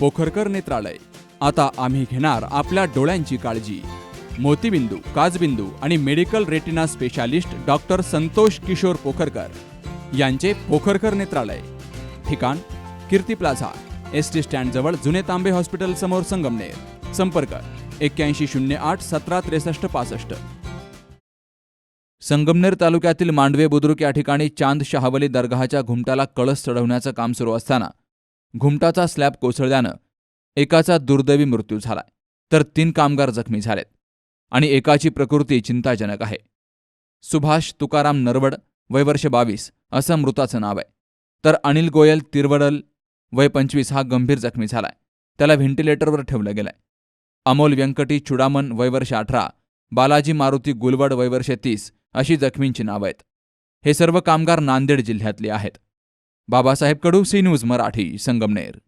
पोखरकर नेत्रालय. आता आम्ही घेणार आपल्या डोळ्यांची काळजी. मोतीबिंदू काजबिंदू आणि medical retina specialist doctor Santosh Kishor Pokharkar यांचे पोखरकर नेत्रालय. ठिकाण कीर्ती प्लाझा एस टी स्टँडजवळ जुने तांबे हॉस्पिटल समोर संगमनेर. संपर्क एक्क्याऐंशी शून्य आठ सतरा त्रेसष्ट पासष्ट. संगमनेर तालुक्यातील मांडवे बुद्रुक या ठिकाणी चांद शहावली दर्गाच्या घुमटाला कळस चढवण्याचं काम सुरू असताना घुमटाचा स्लॅब कोसळल्यानं एकाचा दुर्दैवी मृत्यू झालाय. तर तीन कामगार जखमी झालेत आणि एकाची प्रकृती चिंताजनक आहे. सुभाष तुकाराम नरवड वय वर्ष बावीस असं मृताचं नाव आहे. तर अनिल गोयल तिरवडल वय पंचवीस हा गंभीर जखमी झालाय. त्याला व्हेंटिलेटरवर ठेवलं गेलंय. अमोल व्यंकटी चुडामन वय वर्ष अठरा बालाजी मारुती गुलवड वय वर्ष तीस अशी जखमींची नावं आहेत. हे सर्व कामगार नांदेड जिल्ह्यातले आहेत. Babasaheb Kadu C news Marathi Sangamner.